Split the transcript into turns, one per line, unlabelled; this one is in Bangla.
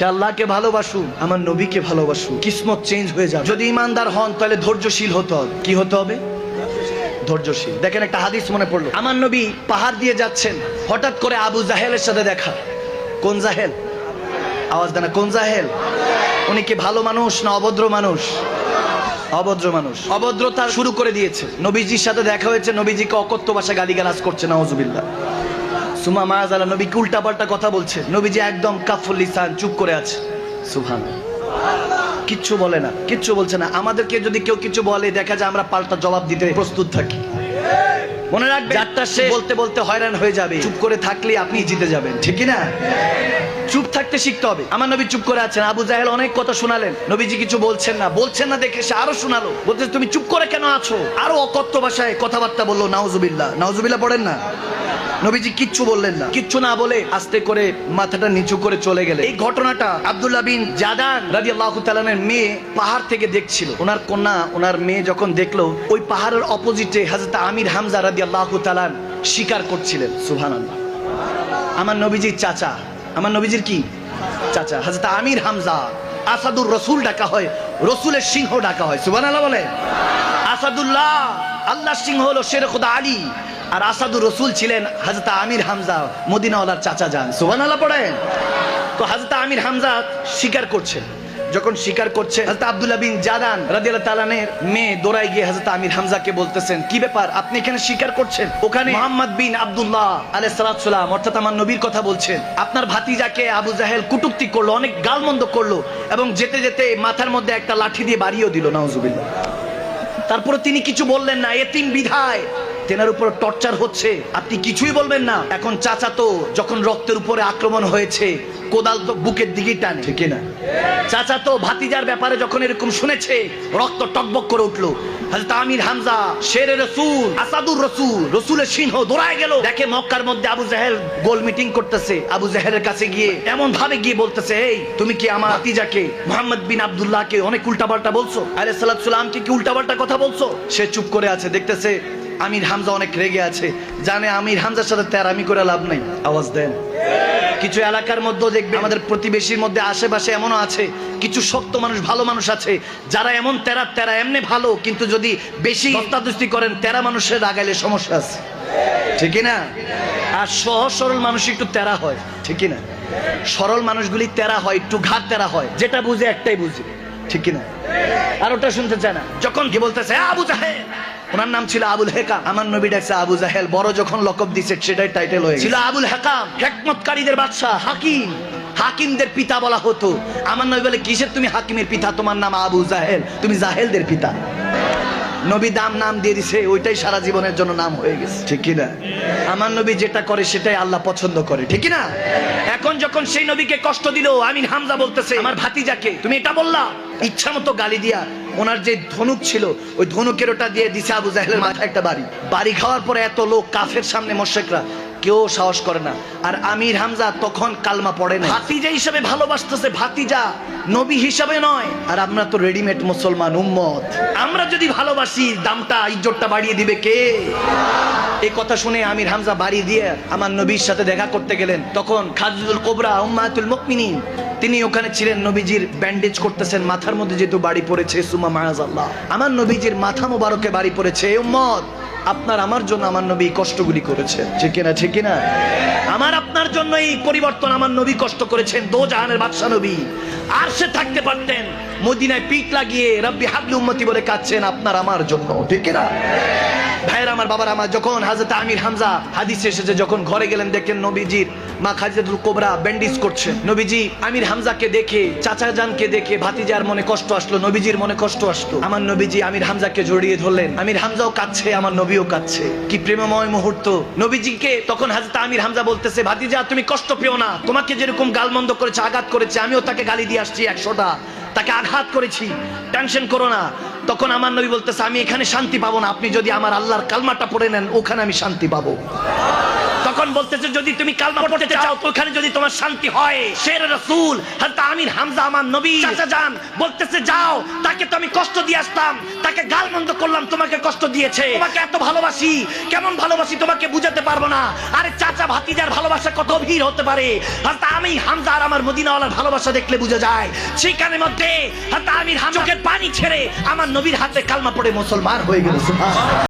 সে আল্লাহকে ভালোবাসুন আমার নবীকে ভালোবাসুন কিসমত চেঞ্জ হয়ে যাবে। যদি ইমানদার হন, তাহলে ধৈর্যশীল হতে হবে। কি হতে হবে? ধৈর্যশীল। দেখেন একটা হাদিস মনে পড়ল। আমার নবী পাহাড় দিয়ে যাচ্ছেন, হঠাৎ করে আবু জাহেলের সাথে দেখা। কোন জাহেল? আওয়াজ দেনা কোন জাহেল? উনি কি ভালো মানুষ না অভদ্র মানুষ? অভদ্র মানুষ। অভদ্রতা শুরু করে দিয়েছে। নবীজির সাথে দেখা হয়েছে, নবীজিকে অকথ্য ভাষা গালিগালাজ করছে নওয়াজুবিল্লাহ সুমা মায়াজ আলা নবীকে উল্টাপাল্টা কথা বলছে? নবীজি একদম কাফুল লিসান চুপ করে আছে। সুবহান কিচ্ছু বলে না কিচ্ছু বলছে না। আমাদেরকে যদি কেউ কিছু বলে দেখা যায় আমরা পাল্টা জবাব দিতে প্রস্তুত থাকি। মনে রাখবে যাত্রা সে বলতে বলতে হয়রান হয়ে যাবে। চুপ করে থাকলে আপনি জিতে যাবেন ঠিক না? চুপ থাকতে শিখতে হবে। আমার নবী চুপ করে আছেন আবু জাহেল অনেক কথা শোনালেন। নবীজি কিছু বলছেন না বলছেন না দেখে সে আরও শোনালো। বলতে তুমি চুপ করে কেন আছো? আরও অকথ্য ভাষায় কথাবার্তা বলল নাউজুবিল্লাহ। নাউজুবিল্লাহ পড়েন না? নবীজি কিচ্ছু বললেন না। কিচ্ছু না বলে আস্তে করে মাথাটা নিচু করে চলে গেলে এই ঘটনাটা আব্দুল্লাহ বিন জাদান রাদিয়াল্লাহু তাআলার মেয়ে পাহাড় থেকে দেখছিল। ওনার কন্যা, ওনার মেয়ে যখন দেখল, ওই পাহাড়ের অপোজিটে হযরত আমির হামজা রাদিয়াল্লাহু তালান শিকার করছিলেন। সুবহানাল্লাহ। আমার নবীজির চাচা। আমার নবীজির কি? চাচা। হযরত আমির হামজা। আসাদুর রসুল ডাকা হয়। রসুলের সিংহ ডাকা হয়। সুবহানাল্লাহ বলে আসাদুল্লাহ আল্লাহ সিংহ হলো শের খুদা আলী। আর আসাদুর রসুল ছিলেন হাজরত আমির হামজা, মদিনাওয়ালার চাচা যান। সুবহানাল্লাহ পড়েন? তো হাজরত আমির হামজা স্বীকার করছেন। যখন স্বীকার করছে, হযরত আব্দুল্লাহ বিন জাদান রাদিয়াল্লাহু তাআলার মেয়ে দৌড়াই গিয়ে হযরত আমির হামজাকে বলতেছেন, কি ব্যাপার? আপনি এখানে স্বীকার করছেন? ওখানে মোহাম্মদ বিন আব্দুল্লাহ আলাইহিস সালাতু সালাম, অর্থাৎ আমার নবীর কথা বলছেন, আপনার ভাতিজাকে আবু জাহেল কুটুক্তি করল, অনেক গালমন্দ করল এবং যেতে যেতে মাথার মধ্যে একটা লাঠি দিয়ে বাড়িয়েও দিল, নাউজুবিল্লাহ। তারপরে তিনি কিছু বললেন না, এতিম বিধায় তেনার উপর টর্চার হচ্ছে। আপনি কিছুই বলবেন না। এখন চাচা তো যখন রক্তের উপরে আক্রমণ হয়েছে কোদাল তো বুকের দিকেই টানে। ঠিক না। চাচা তো ভাতিজার ব্যাপারে যখন এরকম শুনেছে রক্ত টকবক করে উঠল। আমির হামজা শেরে রসুল আসাদুর রসুল রসুলের সিংহ দৌড়ায় গেল। দেখে মক্কার মধ্যে আবু জাহেল গোল মিটিং করতেছে। আবু জাহেলের কাছে গিয়ে এমন ভাবে গিয়ে বলতেছে এই তুমি কি আমার ভাতিজাকে মোহাম্মদ বিন আব্দুল্লাহকে অনেক উল্টাপাল্টা বলছো? সালাত সালামকে কি উল্টাপাল্টা কথা বলছো? সে চুপ করে আছে দেখতেছে আমির হামজা অনেক রেগে আছে। জানে আমির হামজার সাথে তেরামি করে লাভ নাই। আওয়াজ দেন। কিছু এলাকার মধ্যে দেখবে আমাদের প্রতিবেশীর মধ্যে আশেপাশে এমনও আছে। কিছু শক্ত মানুষ, ভালো মানুষ আছে। যারা এমন তেরা তেরা এমনি ভালো, কিন্তু যদি বেশি হস্তাদস্তি করেন, তেরা মানুষের রাগাইলে সমস্যা আছে। ঠিক না আর সহজ সরল মানুষ একটু তেরা হয়। ঠিক না সরল মানুষগুলি তেরা হয়, একটু ঘাট তেরা হয়। যেটা বুঝে একটাই বুঝে। ঠিক কিনা? আর ওটা শুনতে চায় না। যখন কি বলতেছে আবু জাহেল। ওনার নাম ছিল আবুল হেকাম। আমার নবী ডাকছে আবু জাহেল বড় যখন লকব দিছে সেটাই টাইটেল হয়ে ছিল আবুল হেকাম হেকমতকারীদের বাদশাহ হাকিম। হাকিমদের পিতা বলা হতো। আমার নবী বলে কিসের তুমি হাকিমের পিতা? তোমার নাম আবু জাহেল। তুমি জাহেলদের পিতা। নবী দাম নাম দিয়ে দিছে ওইটাই সারা জীবনের জন্য নাম হয়ে গেছে। ঠিক কিনা? আমার নবী যেটা করে সেটাই আল্লাহ পছন্দ করে ঠিক কিনা? এখন যখন সেই নবীকে কষ্ট দিল আমি হামজা বলতেছে আমার ভাতিজাকে তুমি এটা বললা? ইচ্ছা মতো গালি দিয়া ওনার যে ধনুক ছিল ওই ধনুকের ওটা দিয়ে দিছে আবু জাহেলের মাথায় একটা বাড়ি। বাড়ি খাওয়ার পরে এত লোক কাফের সামনে মোশেকরা কেউ সাহস করে না। আর আমির হামজা তখন কালমা পড়ে না ভাতিজা হিসাবে ভালোবাসতেছে ভাতিজা নবী হিসাবে নয়। আর আমরা তো রেডিমেড মুসলমান উম্মত। আমরা যদি ভালোবাসি দামটা ইজ্জতটা বাড়িয়ে দিবে কে? এই কথা শুনে আমির হামজা বাড়ি দিয়ে আমার নবীর সাথে দেখা করতে গেলেন। তখন খাজুল কোবরা উম্মাতুল মুকমিনিন তিনি ওখানে ছিলেন। নবীজির ব্যান্ডেজ করতেছেন মাথার মধ্যে যেহেতু বাড়ি পড়েছে সুমা মায়াজ আল্লাহ আমার নবীজির মাথা মোবারকে বাড়ি পড়েছে এই উম্মত। আপনার আমার জন্য আমার নবী কষ্টগুলি করেছে। ঠিক না ঠিক না আমার আপনার জন্য এই পরিবর্তন আমার নবী কষ্ট করেছেন। দো জাহানের বাদশা নবী। আর সে থাকতে পারতেন। মদিনায় পিঠ লাগিয়ে রব্বি হাবলি উম্মতি বলে কাঁদছেন আপনার আমার জন্য। ঠিক না ভাইয়ের, আমার বাবার, আমার যখন হাজরত আমির হামজা হাদিসে এসেছে, যখন ঘরে গেলেন দেখেন নবীজির মা খাজিদুল কোবরা ব্যান্ডিজ করছে। নবীজি আমির হামজাকে দেখে, চাচা জানকে দেখে ভাতিজার মনে কষ্ট আসলো, নবীজির মনে কষ্ট আসলো। আমার নবীজি আমির হামজাকে জড়িয়ে ধরলেন। আমির হামজাও কাঁদছে, আমার নবীও কাঁদছে। কি প্রেমময় মুহূর্ত। নবীজিকে তখন হাজরত আমির হামজা বলতেছে, ভাতিজা, তুমি কষ্ট পেও না। তোমাকে যেরকম গালমন্দ করেছে, আঘাত করেছে, আমিও তাকে গালি দিয়ে আসছি একশোটা। তাকে আঘাত করেছি। টেনশন করো না। তখন আমার নবী বলতেছে, আমি এখানে শান্তি পাবো না। আপনি যদি আমার আল্লাহর কালমাটা পড়ে নেন, ওখানে আমি শান্তি পাবো।
তখন বলতেছে যদি তুমি কালমা পড়তে চাও তো ওখানে যদি তোমার শান্তি হয়। শের রসুল হযরত আমির হামজা আমার নবী। চাচা যান বলতেছে যাও তাকে তো আমি কষ্ট দিয়ে আসতাম তাকে গাল মন্দ করলাম তোমাকে কষ্ট দিয়েছে। তোমাকে এত ভালোবাসি কেমন ভালোবাসি তোমাকে বুঝাতে পারব না। আরে চাচা ভাতিজার ভালোবাসা কত ভিড় হতে পারে। হযরত আমি হামজা আর আমার মদিনাওয়ালার ভালোবাসা দেখলে বোঝা যায়। সেখানে মধ্যে হযরত আমির হামজা চোখের পানি ছেড়ে আমার নবীর হাতে কালমা পড়ে মুসলমান
হয়ে গেল।